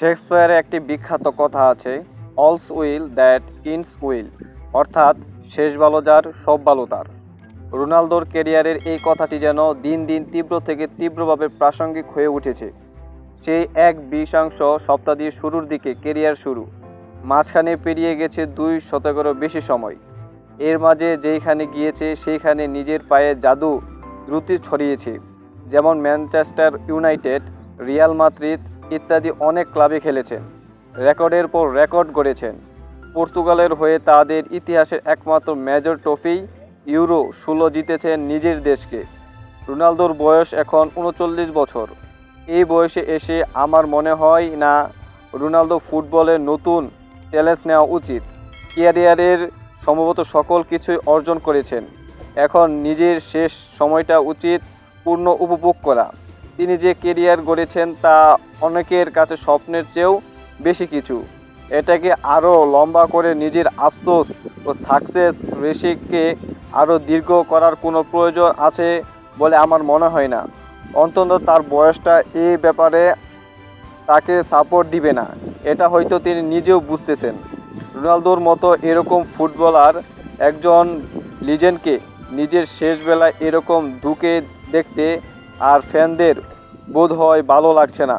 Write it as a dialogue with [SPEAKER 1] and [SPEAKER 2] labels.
[SPEAKER 1] শেক্সপিয়ারের একটি বিখ্যাত কথা আছে অলস উইল দ্যাট ইনস উইল অর্থাৎ শেষ ভালো যার, সব ভালো তার। রোনালদোর কেরিয়ারের এই কথাটি যেন দিন দিন তীব্র থেকে তীব্রভাবে প্রাসঙ্গিক হয়ে উঠেছে। সেই এক বিশাংশ সপ্তাহের শুরুর দিকে কেরিয়ার শুরু, মাঝখানে পেরিয়ে গেছে দুই শতকেরও বেশি সময়। এর মাঝে যেইখানে গিয়েছে, সেইখানে নিজের পায়ে জাদু দ্রুতি ছড়িয়েছে, যেমন ম্যানচেস্টার ইউনাইটেড, রিয়াল মাদ্রিদ ইত্যাদি অনেক ক্লাবে খেলেছেন। রেকর্ডের পর রেকর্ড গড়েছেন। পর্তুগালের হয়ে তাদের ইতিহাসের একমাত্র মেজর ট্রফি ইউরো ষোলো জিতেছেন নিজের দেশকে। রোনালদোর বয়স এখন উনচল্লিশ বছর। এই বয়সে এসে আমার মনে হয় না রোনালদো ফুটবলের নতুন চ্যালেঞ্জ নেওয়া উচিত। ক্যারিয়ারের সম্ভবত সকল কিছুই অর্জন করেছেন। এখন নিজের শেষ সময়টা উচিত পূর্ণ উপভোগ করা। তিনি যে কেরিয়ার গড়েছেন তা অনেকের কাছে স্বপ্নের চেয়েও বেশি কিছু। এটাকে আরও লম্বা করে নিজের আফসোস ও সাকসেস রেশিকে আরও দীর্ঘ করার কোনো প্রয়োজন আছে বলে আমার মনে হয় না। অন্তত তার বয়সটা এই ব্যাপারে তাকে সাপোর্ট দিবে না। এটা হয়তো তিনি নিজেও বুঝতেছেন। রোনালদোর মতো এরকম ফুটবলার একজন লিজেন্ডকে নিজের শেষ বেলায় এরকম ঢুকে দেখতে আর ফ্যানদের বোধ হয় ভালো লাগছে না।